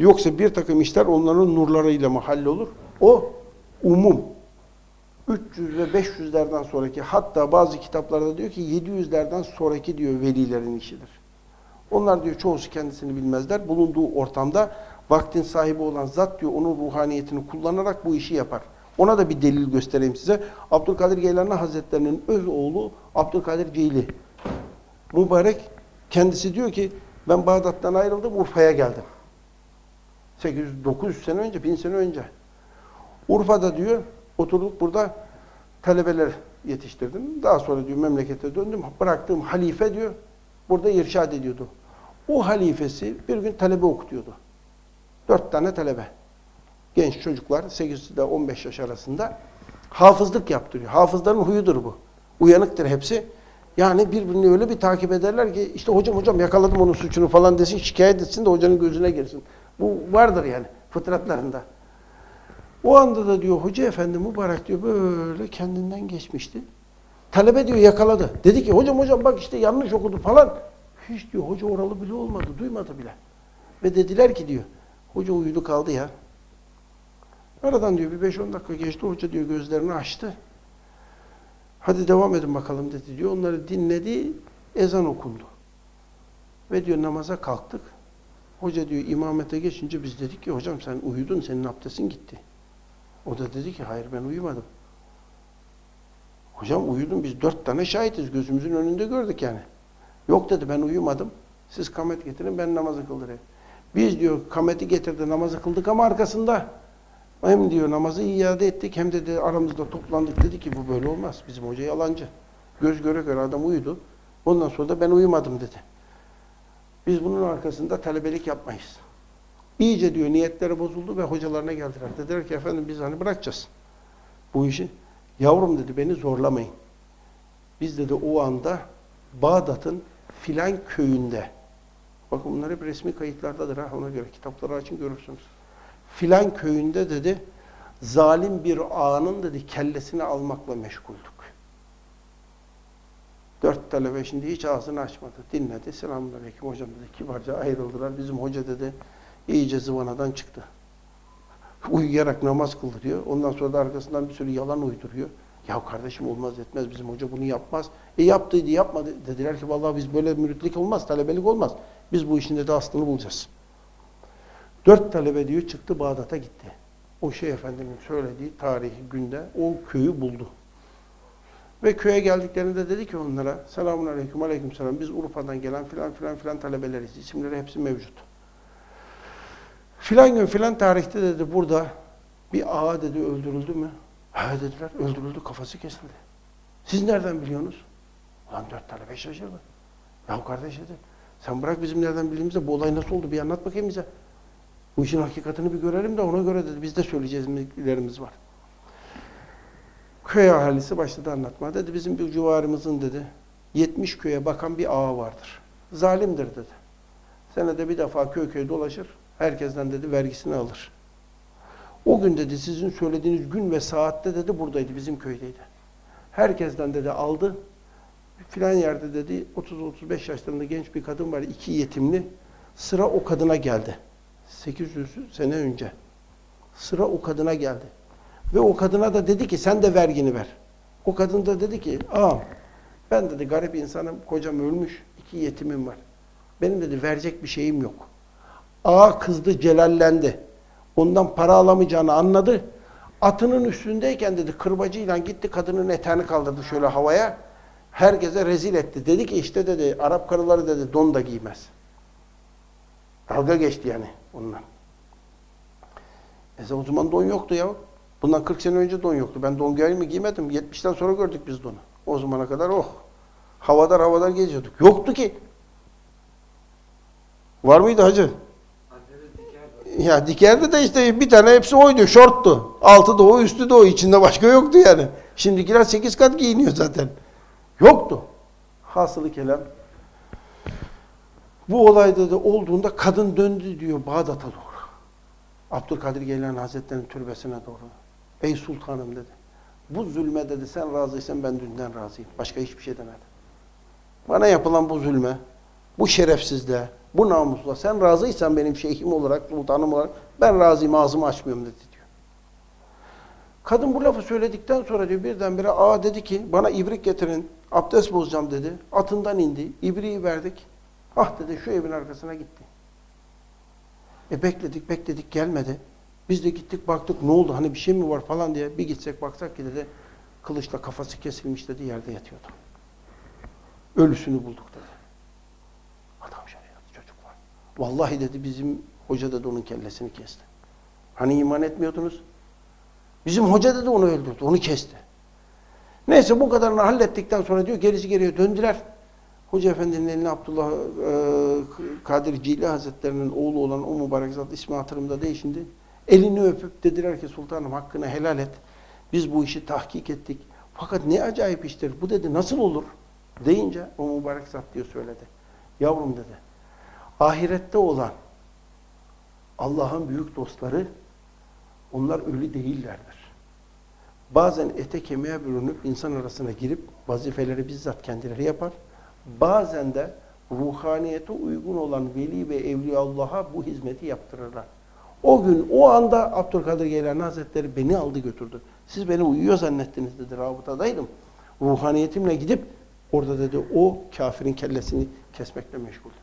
Yoksa bir takım işler onların nurlarıyla mı hallolur? O umum. 300 ve 500'lerden sonraki hatta bazı kitaplarda diyor ki 700'lerden sonraki diyor velilerin işidir. Onlar diyor çoğusu kendisini bilmezler. Bulunduğu ortamda vaktin sahibi olan zat diyor onun ruhaniyetini kullanarak bu işi yapar. Ona da bir delil göstereyim size. Abdülkadir Geylani Hazretlerinin öz oğlu Abdülkadir Ceyli. Mübarek kendisi diyor ki ben Bağdat'tan ayrıldım Urfa'ya geldim. 800 900 sene önce, 1000 sene önce. Urfa'da diyor oturduk burada talebeler yetiştirdim. Daha sonra diyor memlekete döndüm. Bıraktığım halife diyor burada irşad ediyordu. O halifesi bir gün talebe okutuyordu. Dört tane talebe. Genç çocuklar 8 ile 15 yaş arasında hafızlık yaptırıyor. Hafızların huyudur bu. Uyanıktır hepsi. Yani birbirini öyle bir takip ederler ki işte hocam hocam yakaladım onun suçunu falan desin şikayet etsin de hocanın gözüne girsin. Bu vardır yani fıtratlarında. O anda da diyor hoca efendi mübarek diyor böyle kendinden geçmişti. Talebe diyor yakaladı. Dedi ki hocam hocam bak işte yanlış okudu falan. Hiç diyor hoca oralı bile olmadı. Duymadı bile. Ve dediler ki diyor hoca uyudu kaldı ya. Aradan diyor bir 5-10 dakika geçti. Hoca diyor gözlerini açtı. Hadi devam edin bakalım dedi diyor. Onları dinledi. Ezan okundu. Ve diyor namaza kalktık. Hoca diyor imamete geçince biz dedik ki hocam sen uyudun senin abdestin gitti. O da dedi ki hayır ben uyumadım. Hocam uyudum biz dört tane şahitiz gözümüzün önünde gördük yani. Yok dedi ben uyumadım. Siz kamet getirin ben namazı kıldırayım. Biz diyor kameti getirdi namazı kıldık ama arkasında hem diyor namazı iade ettik hem de aramızda toplandık dedi ki bu böyle olmaz. Bizim hoca yalancı. Göz göre göre adam uyudu. Ondan sonra da ben uyumadım dedi. Biz bunun arkasında talebelik yapmayız. İyice diyor niyetleri bozuldu ve hocalarına geldiler. Dediler ki efendim biz hani bırakacağız bu işi. Yavrum dedi beni zorlamayın. Biz dedi o anda Bağdat'ın filan köyünde bakın bunlar hep resmi kayıtlardadır ha ona göre kitapları açın görürsünüz. Filan köyünde dedi zalim bir ağanın dedi kellesini almakla meşguldük. Dört talebe şimdi hiç ağzını açmadı. Dinledi. Selamünaleyküm hocam dedi. Kibarca ayrıldılar. Bizim hoca dedi iyice zıvanadan çıktı. Uyuyarak namaz kıldırıyor. Ondan sonra da arkasından bir sürü yalan uyduruyor. Ya kardeşim olmaz etmez bizim hoca bunu yapmaz. E yaptıydı yapmadı. Dediler ki vallahi biz böyle müritlik olmaz, talebelik olmaz. Biz bu işin de aslını bulacağız. Dört talebe diyor çıktı Bağdat'a gitti. O şey efendinin söylediği tarihi günde o köyü buldu. Ve köye geldiklerinde dedi ki onlara selamun aleyküm aleyküm selam biz Urfa'dan gelen filan filan filan talebeleriz. İsimleri hepsi mevcut. Filan gün filan tarihte dedi burada bir ağa dedi öldürüldü mü? Ha dediler öldürüldü kafası kesildi. Siz nereden biliyorsunuz? Ulan dört talebe şaşırdı. Ya kardeş dedi sen bırak bizim nereden bildiğimizde bu olay nasıl oldu bir anlat bakayım bize. Bu işin hakikatini bir görelim de ona göre dedi biz de söyleyeceğizlerimiz var. Köy ahalisi başladı anlatmaya. Dedi bizim bir civarımızın dedi 70 köye bakan bir ağa vardır. Zalimdir dedi. Senede bir defa köy köy dolaşır. Herkesten dedi vergisini alır. O gün dedi sizin söylediğiniz gün ve saatte dedi buradaydı bizim köydeydi. Herkesten dedi aldı. Filan yerde dedi 30-35 yaşlarında genç bir kadın var iki yetimli. Sıra o kadına geldi. 800 sene önce. Sıra o kadına geldi. Ve o kadına da dedi ki sen de vergini ver. O kadın da dedi ki ağam ben dedi garip insanım kocam ölmüş iki yetimim var. Benim dedi verecek bir şeyim yok. Ağa kızdı celallendi. Ondan para alamayacağını anladı. Atının üstündeyken dedi kırbacıyla gitti kadının eteğini kaldırdı şöyle havaya. Herkese rezil etti. Dedi ki işte dedi Arap karıları dedi don da giymez. Dalga geçti yani onunla. E o zaman don yoktu ya. Bundan 40 sene önce don yoktu. Ben don giyer mi giymedim. 70'ten sonra gördük biz donu. O zamana kadar oh. Havadar havadar geziyorduk. Yoktu ki. Var mıydı hacı? Ya dikerdi de işte bir tane hepsi oydu. Şorttu. Altı da o, üstü de o. İçinde başka yoktu yani. Şimdikiler sekiz kat giyiniyor zaten. Yoktu. Hasılı kelam. Bu olayda da olduğunda kadın döndü diyor Bağdat'a doğru. Abdülkadir Geylani Hazretleri'nin türbesine doğru. Ey sultanım dedi. Bu zulme dedi sen razıysan ben dünden razıyım. Başka hiçbir şey demedi. Bana yapılan bu zulme, bu şerefsizliğe, Bu namusla sen razıysan benim şeyhim olarak, sultanım olarak ben razıyım ağzımı açmıyorum dedi diyor. Kadın bu lafı söyledikten sonra diyor birdenbire aa dedi ki bana ibrik getirin abdest bozacağım dedi. Atından indi. İbriği verdik. Ah dedi şu evin arkasına gitti. E bekledik bekledik gelmedi. Biz de gittik baktık ne oldu hani bir şey mi var falan diye bir gitsek baksak ki dedi kılıçla kafası kesilmiş dedi yerde yatıyordu. Ölüsünü bulduk dedi. Adam şöyle yaptı çocuklar. Vallahi dedi bizim hoca dedi onun kellesini kesti. Hani iman etmiyordunuz? Bizim hoca dedi onu öldürdü, onu kesti. Neyse bu kadarını hallettikten sonra diyor gerisi geriye döndüler. Hoca Efendi'nin eline Abdullah e, Kadir Cili Hazretleri'nin oğlu olan o mübarek zat ismi hatırımda değil şimdi. Elini öpüp dediler ki sultanım hakkını helal et. Biz bu işi tahkik ettik. Fakat ne acayip iştir. Bu dedi nasıl olur? Deyince o mübarek zat diyor söyledi. Yavrum dedi. Ahirette olan Allah'ın büyük dostları onlar ölü değillerdir. Bazen ete kemiğe bürünüp insan arasına girip vazifeleri bizzat kendileri yapar. Bazen de ruhaniyete uygun olan veli ve evliyaullah'a bu hizmeti yaptırırlar. O gün, o anda Abdülkadir Geylani Hazretleri beni aldı götürdü. Siz beni uyuyor zannettiniz dedi, rabıtadaydım. Ruhaniyetimle gidip orada dedi o kafirin kellesini kesmekle meşguldüm.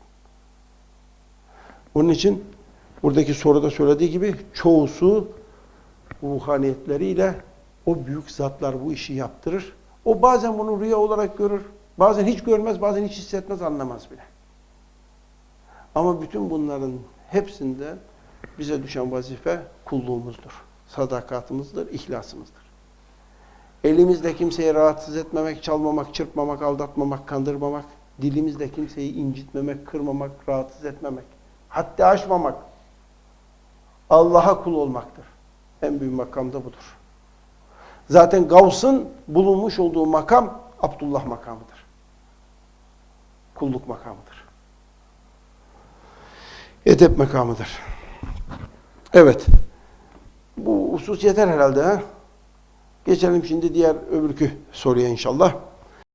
Onun için buradaki soruda söylediği gibi çoğusu ruhaniyetleriyle o büyük zatlar bu işi yaptırır. O bazen bunu rüya olarak görür. Bazen hiç görmez, bazen hiç hissetmez, anlamaz bile. Ama bütün bunların hepsinde bize düşen vazife kulluğumuzdur. Sadakatimizdir, ihlasımızdır. Elimizle kimseyi rahatsız etmemek, çalmamak, çırpmamak, aldatmamak, kandırmamak. Dilimizle kimseyi incitmemek, kırmamak, rahatsız etmemek. Haddi aşmamak. Allah'a kul olmaktır. En büyük makam da budur. Zaten Gavs'ın bulunmuş olduğu makam Abdullah makamıdır. Kulluk makamıdır. Edep makamıdır. Evet. Bu husus yeter herhalde. Ha? Geçelim şimdi diğer öbürkü soruya inşallah.